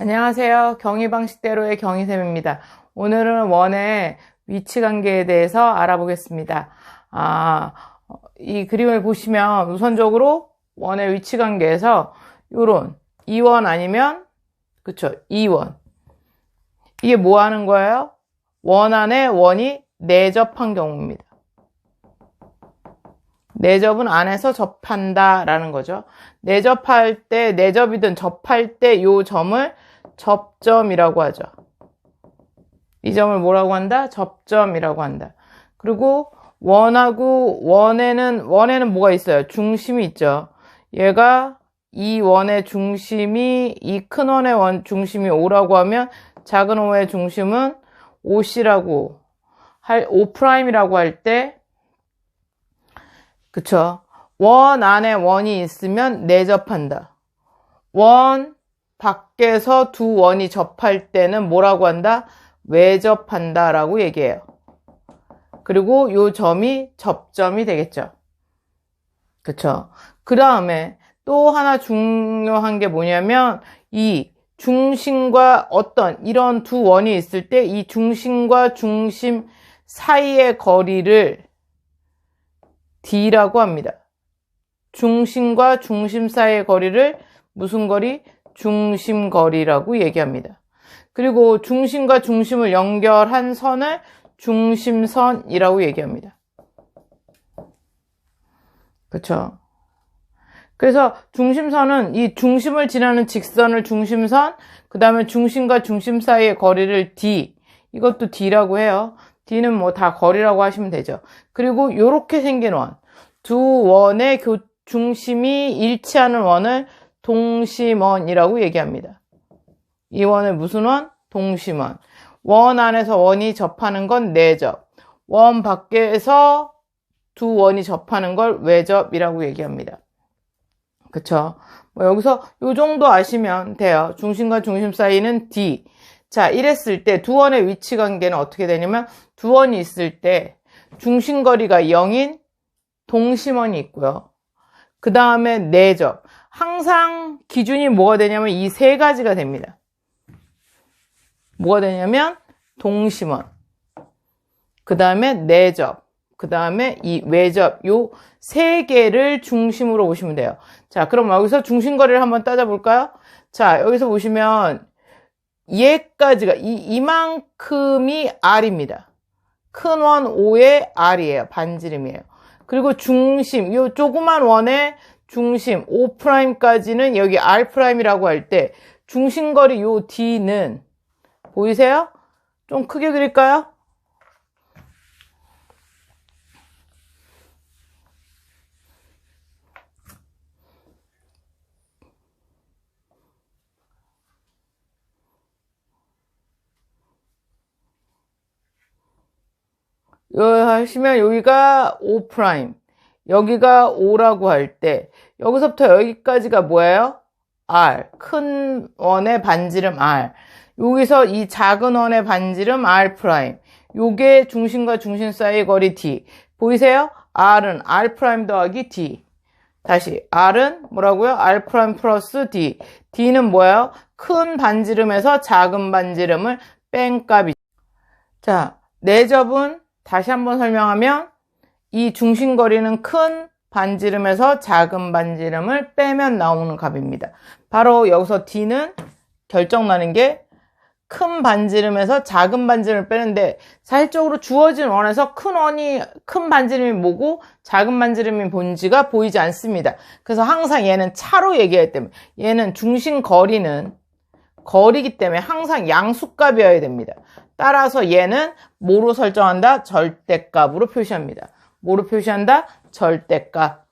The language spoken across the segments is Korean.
안녕하세요. 경희방식대로의 경희쌤입니다. 오늘은 원의 위치 관계에 대해서 알아보겠습니다. 아, 이 그림을 보시면 우선적으로 원의 위치 관계에서 요런 2원 아니면 그쵸 2원 이게 뭐 하는 거예요? 원 안에 원이 내접한 경우입니다. 내접은 안에서 접한다 라는 거죠. 내접할 때, 내접이든 접할 때 요 점을 접점이라고 하죠. 이 점을 뭐라고 한다? 접점이라고 한다. 그리고 원하고 원에는 원에는 뭐가 있어요? 중심이 있죠. 얘가 이 원의 중심이 이 큰 원의 원 중심이 5라고 하면 작은 원의 중심은 5C라고 할 5'이라고 할 때 그쵸? 원 안에 원이 있으면 내접한다. 원 밖에서 두 원이 접할 때는 뭐라고 한다? 외접한다 라고 얘기해요. 그리고 요 점이 접점이 되겠죠. 그쵸? 그 다음에 또 하나 중요한 게 뭐냐면 이 중심과 어떤 이런 두 원이 있을 때 이 중심과 중심 사이의 거리를 D라고 합니다. 중심과 중심 사이의 거리를 무슨 거리? 중심거리라고 얘기합니다. 그리고 중심과 중심을 연결한 선을 중심선이라고 얘기합니다. 그렇죠? 그래서 중심선은 이 중심을 지나는 직선을 중심선, 그 다음에 중심과 중심 사이의 거리를 D, 이것도 D라고 해요. D는 뭐 다 거리라고 하시면 되죠. 그리고 이렇게 생긴 원, 두 원의 교, 중심이 일치하는 원을 동심원이라고 얘기합니다. 이 원을 무슨 원? 동심원. 원 안에서 원이 접하는 건 내접. 원 밖에서 두 원이 접하는 걸 외접이라고 얘기합니다. 그쵸? 뭐 여기서 요 정도 아시면 돼요. 중심과 중심 사이는 D. 자, 이랬을 때 두 원의 위치 관계는 어떻게 되냐면 두 원이 있을 때 중심거리가 0인 동심원이 있고요. 그 다음에 내접. 항상 기준이 뭐가 되냐면 이 세 가지가 됩니다. 뭐가 되냐면 동심원, 그 다음에 내접, 그 다음에 이 외접 요 세 개를 중심으로 보시면 돼요. 자, 그럼 여기서 중심거리를 한번 따져볼까요? 자, 여기서 보시면 얘까지가 이, 이만큼이 R입니다. 큰 원 5의 R이에요. 반지름이에요. 그리고 중심, 요 조그만 원의 중심 5'까지는 여기 R'이라고 할 때 중심거리 요 D는 보이세요? 좀 크게 그릴까요? 요 하시면 여기가 5', 여기가 5라고 할 때 여기서부터 여기까지가 뭐예요? R, 큰 원의 반지름 R. 여기서 이 작은 원의 반지름 R'. 요게 중심과 중심 사이의 거리 D. 보이세요? R은 R' 더하기 D. 다시 R은 뭐라고요? R' 플러스 D. D는 뭐예요? 큰 반지름에서 작은 반지름을 뺀 값이. 자, 내접은 다시 한번 설명하면 이 중심거리는 큰 반지름에서 작은 반지름을 빼면 나오는 값입니다. 바로 여기서 D는 결정나는 게 큰 반지름에서 작은 반지름을 빼는데 사실적으로 주어진 원에서 큰 원이 큰 반지름이 뭐고 작은 반지름이 뭔지가 보이지 않습니다. 그래서 항상 얘는 차로 얘기하기 때문에 얘는 중심 거리는 거리기 때문에 항상 양수값이어야 됩니다. 따라서 얘는 뭐로 설정한다? 절대값으로 표시합니다. 뭐로 표시한다? 절대값.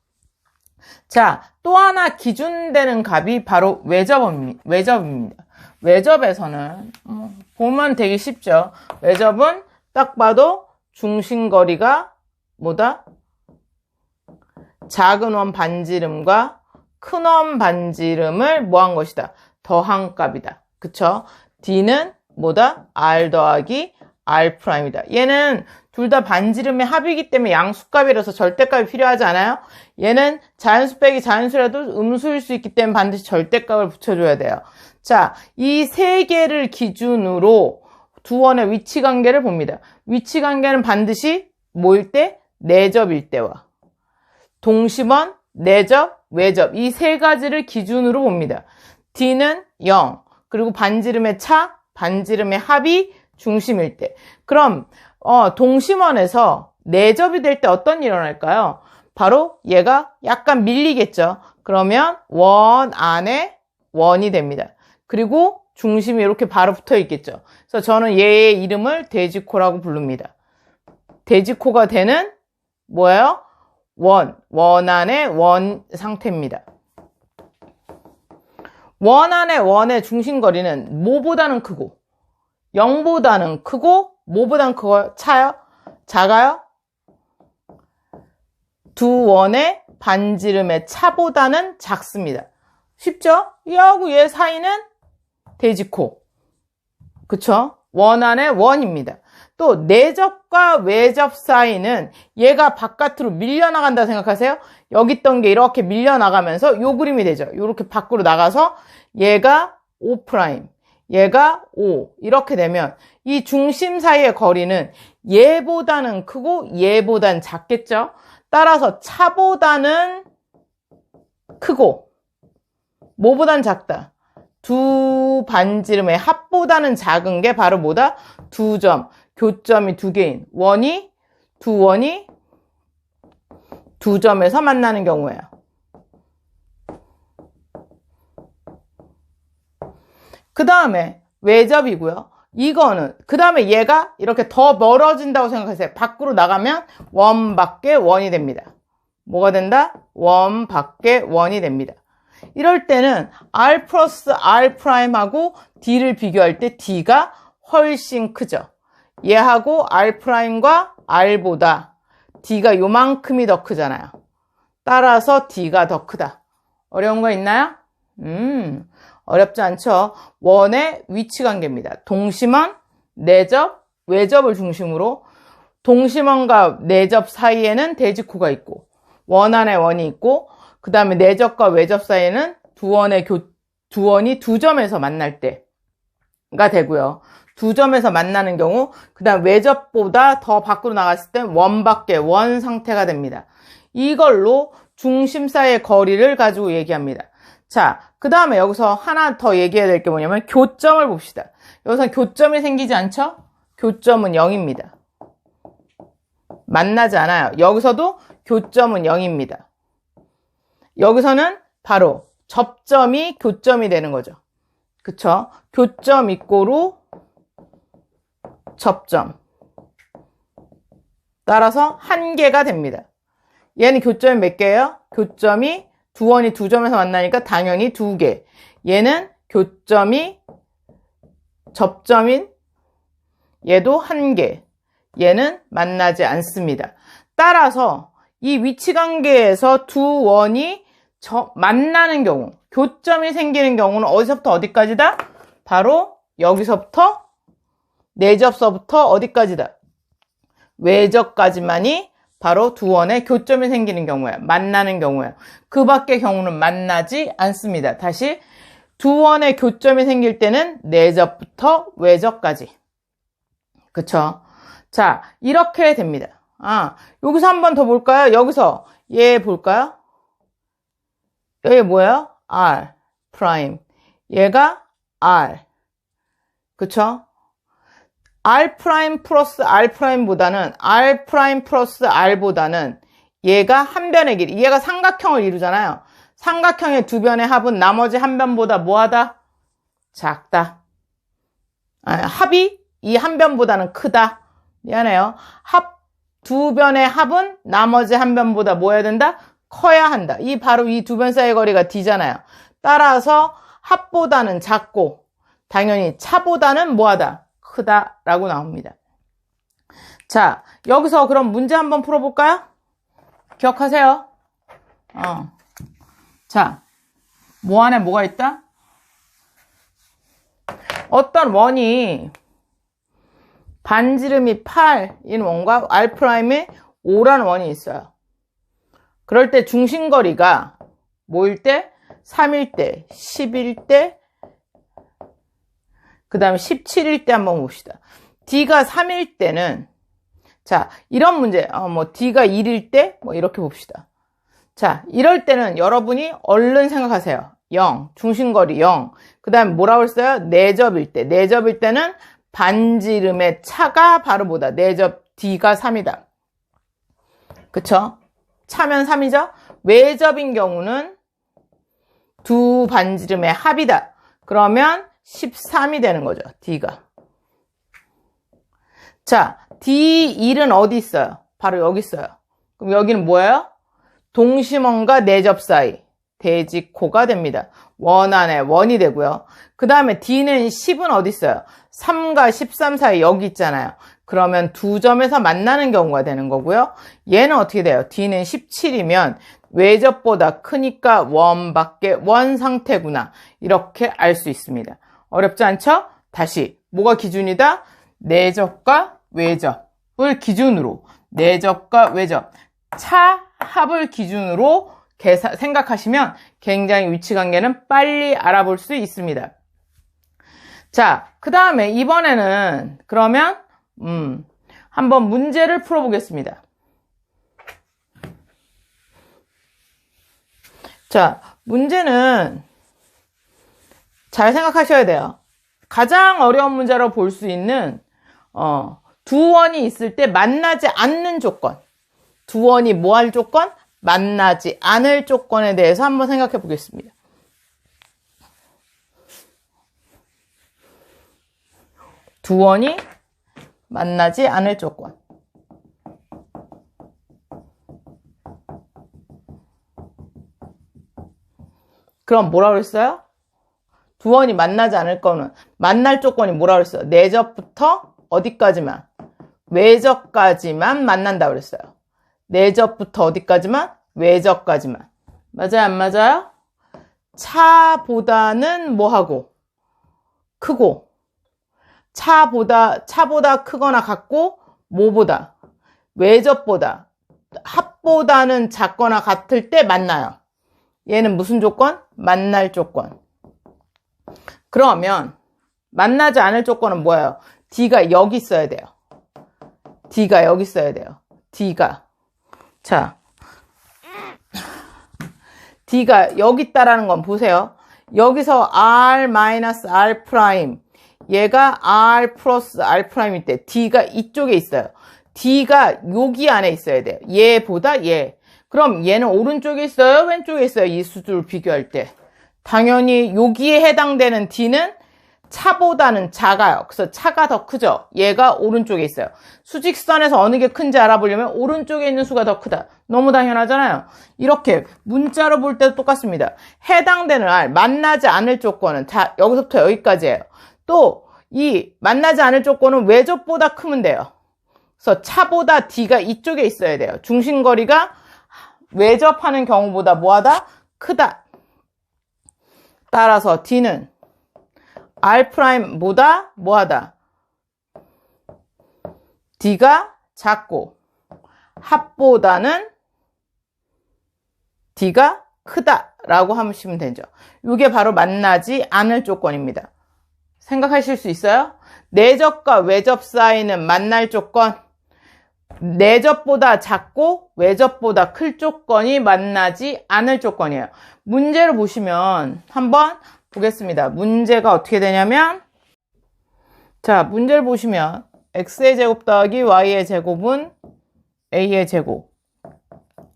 자, 또 하나 기준되는 값이 바로 외접입니다. 외접에서는 음, 보면 되게 쉽죠. 외접은 딱 봐도 중심거리가 뭐다? 작은 원 반지름과 큰 원 반지름을 뭐한 것이다? 더한 값이다. 그쵸? D는 뭐다? R 더하기 R'이다. 얘는 둘 다 반지름의 합이기 때문에 양수값이라서 절대값이 필요하지 않아요? 얘는 자연수 빼기 자연수라도 음수일 수 있기 때문에 반드시 절대값을 붙여줘야 돼요. 자, 이 세 개를 기준으로 두 원의 위치 관계를 봅니다. 위치 관계는 반드시 뭐일 때? 내접일 때와 동심원, 내접, 외접 이 세 가지를 기준으로 봅니다. D는 0, 그리고 반지름의 차, 반지름의 합이 중심일 때. 그럼 어, 동심원에서 내접이 될 때 어떤 일이 일어날까요? 바로 얘가 약간 밀리겠죠. 그러면 원 안에 원이 됩니다. 그리고 중심이 이렇게 바로 붙어 있겠죠. 그래서 저는 얘의 이름을 돼지코라고 부릅니다. 돼지코가 되는 뭐예요? 원, 원 안의 원 상태입니다. 원 안의 원의 중심거리는 뭐보다는 크고 0보다는 크고 뭐보다는 크고 차요? 작아요? 두 원의 반지름의 차보다는 작습니다. 쉽죠? 얘하고 얘 사이는 돼지코. 그쵸? 원 안의 원입니다. 또 내접과 외접 사이는 얘가 바깥으로 밀려나간다 생각하세요? 여기 있던 게 이렇게 밀려나가면서 요 그림이 되죠. 이렇게 밖으로 나가서 얘가 O', 얘가 O 이렇게 되면 이 중심 사이의 거리는 얘보다는 크고 얘보단 작겠죠? 따라서 차보다는 크고 뭐보단 작다. 두 반지름의 합보다는 작은 게 바로 뭐다? 두 점. 교점이 두 개인 원이 두 원이 두 점에서 만나는 경우예요. 그 다음에 외접이고요. 이거는 그 다음에 얘가 이렇게 더 멀어진다고 생각하세요. 밖으로 나가면 원 밖에 원이 됩니다. 뭐가 된다? 원 밖에 원이 됩니다. 이럴 때는 R 플러스 R 프라임하고 D를 비교할 때 D가 훨씬 크죠. 얘하고 R 프라임과 R보다 D가 요만큼이 더 크잖아요. 따라서 D가 더 크다. 어려운 거 있나요? 음, 어렵지 않죠? 원의 위치 관계입니다. 동심원, 내접, 외접을 중심으로 동심원과 내접 사이에는 대직호가 있고 원 안에 원이 있고 그 다음에 내접과 외접 사이에는 두 원의 교, 두 원이 두 점에서 만날 때가 되고요. 두 점에서 만나는 경우 그 다음 외접보다 더 밖으로 나갔을 때 원 밖에 원 상태가 됩니다. 이걸로 중심 사이의 거리를 가지고 얘기합니다. 자, 그 다음에 여기서 하나 더 얘기해야 될 게 뭐냐면 교점을 봅시다. 여기서 교점이 생기지 않죠? 교점은 0입니다. 만나지 않아요. 여기서도 교점은 0입니다. 여기서는 바로 접점이 교점이 되는 거죠. 그쵸? 교점 이꼬로 접점. 따라서 한 개가 됩니다. 얘는 교점이 몇 개예요? 교점이 두 원이 두 점에서 만나니까 당연히 두 개. 얘는 교점이 접점인 얘도 한 개. 얘는 만나지 않습니다. 따라서 이 위치 관계에서 두 원이 만나는 경우, 교점이 생기는 경우는 어디서부터 어디까지다? 바로 여기서부터 내접서부터 어디까지다? 외접까지만이 바로 두 원의 교점이 생기는 경우예요. 만나는 경우예요. 그 밖의 경우는 만나지 않습니다. 다시 두 원의 교점이 생길 때는 내접부터 외접까지. 그쵸? 자, 이렇게 됩니다. 아, 여기서 한 번 더 볼까요? 여기서 얘 볼까요? 여기 뭐예요? R 프라임. 얘가 R. 그쵸? R 프라임 플러스 R 프라임보다는 R 프라임 플러스 R보다는 얘가 한 변의 길이. 얘가 삼각형을 이루잖아요. 삼각형의 두 변의 합은 나머지 한 변보다 뭐하다? 작다. 아, 합이 이 한 변보다는 크다. 미안해요. 합 두 변의 합은 나머지 한 변보다 뭐 해야 된다? 커야 한다. 이 바로 이 두 변 사이의 거리가 D잖아요. 따라서 합보다는 작고 당연히 차보다는 뭐하다? 크다라고 나옵니다. 자, 여기서 그럼 문제 한번 풀어볼까요? 기억하세요. 어. 자, 뭐 안에 뭐가 있다? 어떤 원이 반지름이 8인 원과 R'에 5라는 원이 있어요. 그럴 때 중심거리가 뭐일 때? 3일 때, 10일 때, 그 다음에 17일 때 한번 봅시다. D가 3일 때는, 자, 이런 문제, 어, 뭐, D가 1일 때, 뭐, 이렇게 봅시다. 자, 이럴 때는 여러분이 얼른 생각하세요. 0, 중심거리 0. 그 다음에 뭐라고 했어요? 내접일 때. 내접일 때는 반지름의 차가 바로 뭐다? 내접 D가 3이다. 그쵸? 차면 3이죠? 외접인 경우는 두 반지름의 합이다. 그러면 13이 되는 거죠. D가. 자, D1은 어디 있어요? 바로 여기 있어요. 그럼 여기는 뭐예요? 동심원과 내접 사이. 대직코가 됩니다. 원 안에 원이 되고요. 그 다음에 D는 10은 어디 있어요? 3과 13 사이 여기 있잖아요. 그러면 두 점에서 만나는 경우가 되는 거고요. 얘는 어떻게 돼요? D는 17이면 외접보다 크니까 원밖에 원 상태구나. 이렇게 알 수 있습니다. 어렵지 않죠? 다시 뭐가 기준이다? 내접과 외접을 기준으로 내접과 외접 차 합을 기준으로 계산, 생각하시면 굉장히 위치 관계는 빨리 알아볼 수 있습니다. 자, 그 다음에 이번에는 그러면 음, 한번 문제를 풀어보겠습니다. 자, 문제는 잘 생각하셔야 돼요. 가장 어려운 문제로 볼 수 있는 어, 두 원이 있을 때 만나지 않는 조건. 두 원이 뭐 할 조건? 만나지 않을 조건에 대해서 한번 생각해 보겠습니다. 두 원이 만나지 않을 조건. 그럼 뭐라 그랬어요? 두 원이 만나지 않을 거는 만날 조건이 뭐라 그랬어요? 내접부터 어디까지만 외접까지만 만난다 그랬어요. 내접부터 어디까지만 외접까지만 맞아요 안 맞아요? 차보다는 뭐하고 크고 차보다 차보다 크거나 같고 뭐보다 외접보다 합보다는 작거나 같을 때 만나요. 얘는 무슨 조건? 만날 조건. 그러면 만나지 않을 조건은 뭐예요? D가 여기 있어야 돼요. D가 여기 있어야 돼요. D가. 자. D가 여기 있다라는 건 보세요. 여기서 R R 프라임. 얘가 R 플러스 R 프라임일 때 D가 이쪽에 있어요. D가 여기 안에 있어야 돼요. 얘보다 얘. 그럼 얘는 오른쪽에 있어요? 왼쪽에 있어요? 이 수를 비교할 때. 당연히 여기에 해당되는 D는 차보다는 작아요. 그래서 차가 더 크죠? 얘가 오른쪽에 있어요. 수직선에서 어느 게 큰지 알아보려면 오른쪽에 있는 수가 더 크다. 너무 당연하잖아요. 이렇게 문자로 볼 때도 똑같습니다. 해당되는 R, 만나지 않을 조건은 자, 여기서부터 여기까지예요. 또 이 만나지 않을 조건은 외접보다 크면 돼요. 그래서 차보다 D가 이쪽에 있어야 돼요. 중심거리가 외접하는 경우보다 뭐하다? 크다. 따라서 D는 R'보다 뭐하다? D가 작고 합보다는 D가 크다 라고 하시면 되죠. 이게 바로 만나지 않을 조건입니다. 생각하실 수 있어요? 내접과 외접 사이는 만날 조건, 내접보다 작고 외접보다 클 조건이 만나지 않을 조건이에요. 문제를 보시면 한번 보겠습니다. 문제가 어떻게 되냐면 자 문제를 보시면 x의 제곱 더하기 y의 제곱은 a의 제곱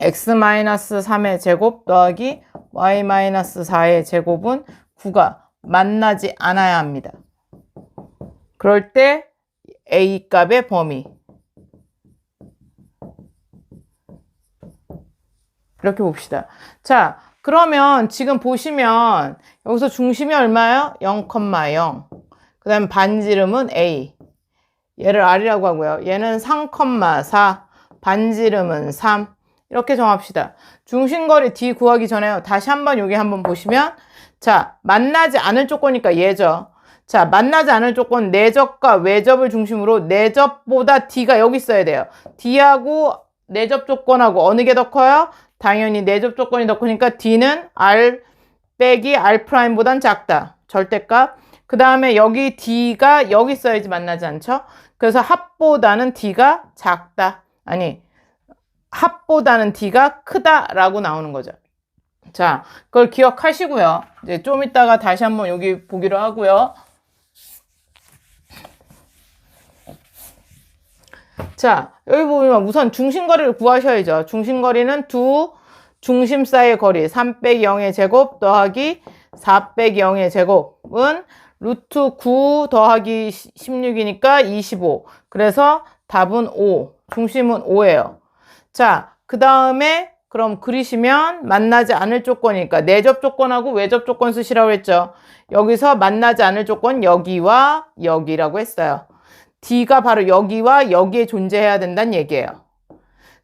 x-3의 제곱 더하기 y-4의 제곱은 9가 만나지 않아야 합니다. 그럴 때 a 값의 범위 이렇게 봅시다. 자, 그러면 지금 보시면 여기서 중심이 얼마예요? 0,0. 그 다음에 반지름은 A. 얘를 R이라고 하고요. 얘는 3,4. 반지름은 3. 이렇게 정합시다. 중심거리 D 구하기 전에 다시 한번 여기 한번 보시면 자, 만나지 않을 조건이니까 얘죠. 자, 만나지 않을 조건 내접과 외접을 중심으로 내접보다 D가 여기 있어야 돼요. D하고 내접 조건하고 어느 게 더 커요? 당연히 내접 조건이 더 크니까 D는 R 빼기 R 프라임보단 작다. 절대값. 그 다음에 여기 D가 여기 있어야지 만나지 않죠? 그래서 합보다는 D가 작다. 아니, 합보다는 D가 크다라고 나오는 거죠. 자, 그걸 기억하시고요. 이제 좀 이따가 다시 한번 여기 보기로 하고요. 자, 여기 보면 우선 중심거리를 구하셔야죠. 중심거리는 두 중심 사이의 거리 3 빼기 0의 제곱 더하기 4 빼기 0의 제곱은 루트 9 더하기 16이니까 25. 그래서 답은 5. 중심은 5예요. 자, 그 다음에 그럼 그리시면 만나지 않을 조건이니까 내접 조건하고 외접 조건 쓰시라고 했죠. 여기서 만나지 않을 조건 여기와 여기라고 했어요. D가 바로 여기와 여기에 존재해야 된다는 얘기예요.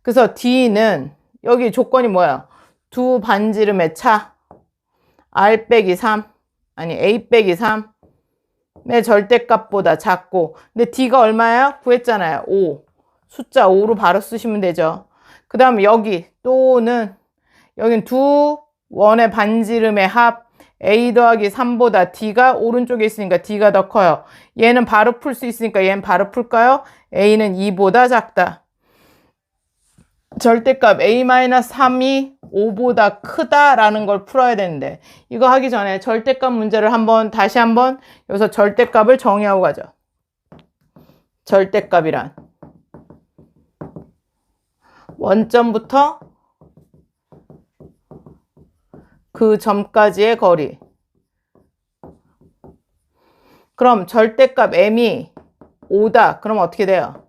그래서 D는 여기 조건이 뭐예요? 두 반지름의 차 R 빼기 3 아니 A 빼기 3의 절대값보다 작고 근데 D가 얼마예요? 구했잖아요. 5 숫자 5로 바로 쓰시면 되죠. 그 다음에 여기 또는 여긴 두 원의 반지름의 합 A 더하기 3보다 D가 오른쪽에 있으니까 D가 더 커요. 얘는 바로 풀 수 있으니까 얘는 바로 풀까요? A는 2보다 작다. 절대값 A-3이 5보다 크다라는 걸 풀어야 되는데 이거 하기 전에 절대값 문제를 한번 다시 한번 여기서 절대값을 정의하고 가죠. 절대값이란 원점부터 그 점까지의 거리. 그럼 절대값 m이 5다. 그럼 어떻게 돼요?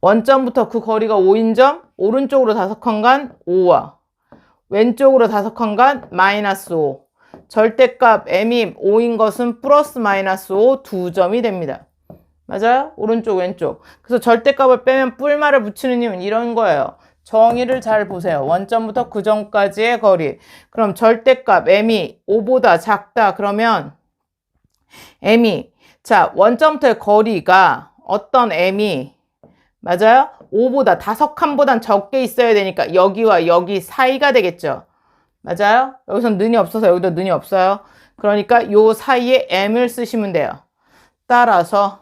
원점부터 그 거리가 5인 점, 오른쪽으로 다섯 칸간 5와 왼쪽으로 다섯 칸간 마이너스 5. 절대값 m이 5인 것은 플러스 마이너스 5 두 점이 됩니다. 맞아요? 오른쪽, 왼쪽. 그래서 절대값을 빼면 뿔말을 붙이는 이유는 이런 거예요. 정의를 잘 보세요. 원점부터 그 점까지의 거리. 그럼 절대값 m이 5보다 작다. 그러면 m이 자 원점부터의 거리가 어떤 m이 맞아요? 5보다 다섯 칸보단 적게 있어야 되니까 여기와 여기 사이가 되겠죠. 맞아요? 여기선 는이 없어서 여기도 는이 없어요. 그러니까 요 사이에 m을 쓰시면 돼요. 따라서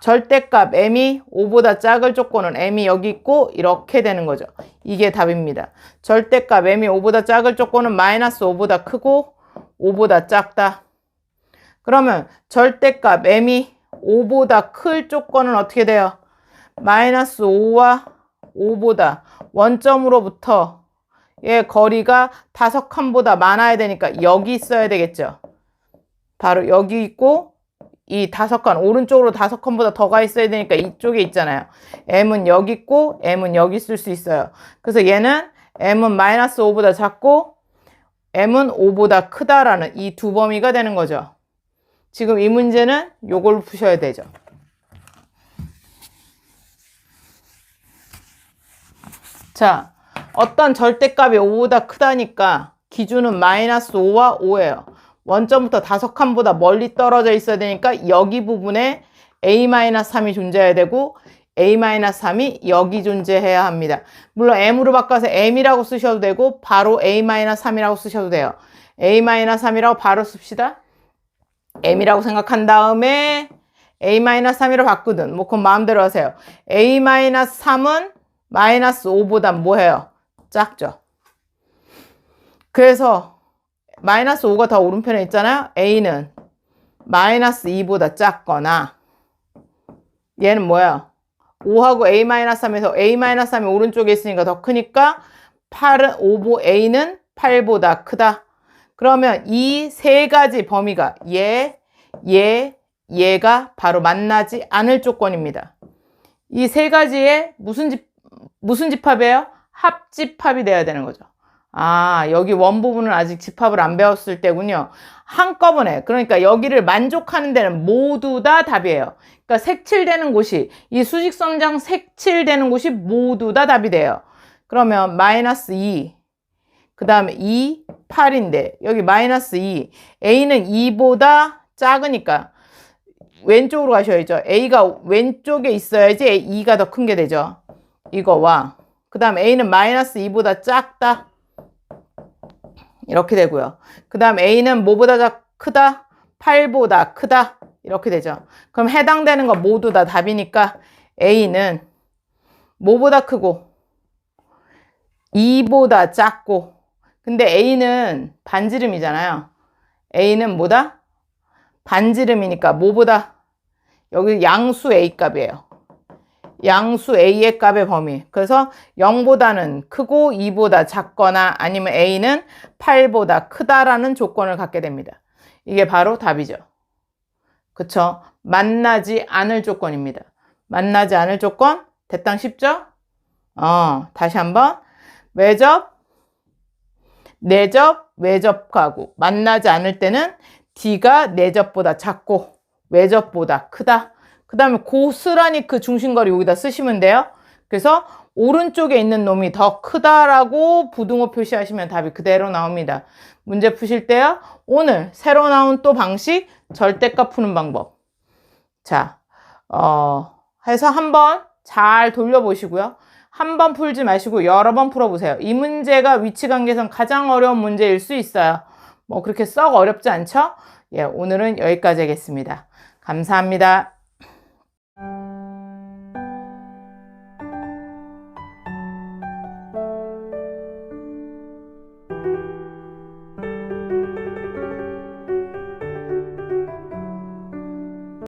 절대값 m이 5보다 작을 조건은 m이 여기 있고 이렇게 되는 거죠. 이게 답입니다. 절대값 m이 5보다 작을 조건은 마이너스 5보다 크고 5보다 작다. 그러면 절대값 m이 5보다 클 조건은 어떻게 돼요? 마이너스 5와 5보다 원점으로부터 의 거리가 다섯 칸보다 많아야 되니까 여기 있어야 되겠죠. 바로 여기 있고 이 다섯 칸 오른쪽으로 다섯 칸보다 더 가 있어야 되니까 이쪽에 있잖아요. m은 여기 있고 m은 여기 있을 수 있어요. 그래서 얘는 m은 마이너스 5보다 작고 m은 5보다 크다라는 이 두 범위가 되는 거죠. 지금 이 문제는 요걸 푸셔야 되죠. 자, 어떤 절대값이 5보다 크다니까 기준은 마이너스 5와 5예요. 원점부터 다섯 칸보다 멀리 떨어져 있어야 되니까 여기 부분에 A-3이 존재해야 되고 A-3이 여기 존재해야 합니다. 물론 M으로 바꿔서 M이라고 쓰셔도 되고 바로 A-3이라고 쓰셔도 돼요. A-3이라고 바로 씁시다. M이라고 생각한 다음에 A-3이라고 바꾸든 뭐 그건 마음대로 하세요. A-3은 마이너스 5보다 뭐해요? 작죠. 그래서 마이너스 5가 더 오른편에 있잖아요. A는 마이너스 2보다 작거나 얘는 뭐야? 5하고 A-3에서 A-3이 오른쪽에 있으니까 더 크니까 8은 5보 A는 8보다 크다. 그러면 이 세 가지 범위가 얘, 얘, 얘가 바로 만나지 않을 조건입니다. 이 세 가지의 무슨 집, 무슨 집합이에요? 합집합이 돼야 되는 거죠. 아, 여기 원 부분은 아직 집합을 안 배웠을 때군요. 한꺼번에. 그러니까 여기를 만족하는 데는 모두 다 답이에요. 그러니까 색칠되는 곳이, 이 수직선장 색칠되는 곳이 모두 다 답이 돼요. 그러면 마이너스 2. 그 다음에 2, 8인데 여기 마이너스 2. A는 2보다 작으니까 왼쪽으로 가셔야죠. A가 왼쪽에 있어야지 2가 더 큰 게 되죠. 이거와 그 다음 A는 마이너스 2보다 작다. 이렇게 되고요. 그 다음 A는 뭐보다 작, 크다? 8보다 크다. 이렇게 되죠. 그럼 해당되는 거 모두 다 답이니까 A는 뭐보다 크고 2보다 작고 근데 A는 반지름이잖아요. A는 뭐다? 반지름이니까 뭐보다 여기 양수 A 값이에요. 양수 A의 값의 범위. 그래서 0보다는 크고 2보다 작거나 아니면 A는 8보다 크다라는 조건을 갖게 됩니다. 이게 바로 답이죠. 그쵸? 만나지 않을 조건입니다. 만나지 않을 조건? 대땅 쉽죠? 어, 다시 한번. 외접, 내접, 외접하고 만나지 않을 때는 D가 내접보다 작고 외접보다 크다. 그 다음에 고스란히 그 중심거리 여기다 쓰시면 돼요. 그래서 오른쪽에 있는 놈이 더 크다라고 부등호 표시하시면 답이 그대로 나옵니다. 문제 푸실 때요. 오늘 새로 나온 또 방식 절대값 푸는 방법. 자, 어, 해서 한번 잘 돌려보시고요. 한 번 풀지 마시고 여러 번 풀어보세요. 이 문제가 위치관계에선 가장 어려운 문제일 수 있어요. 뭐 그렇게 썩 어렵지 않죠? 예, 오늘은 여기까지 하겠습니다. 감사합니다.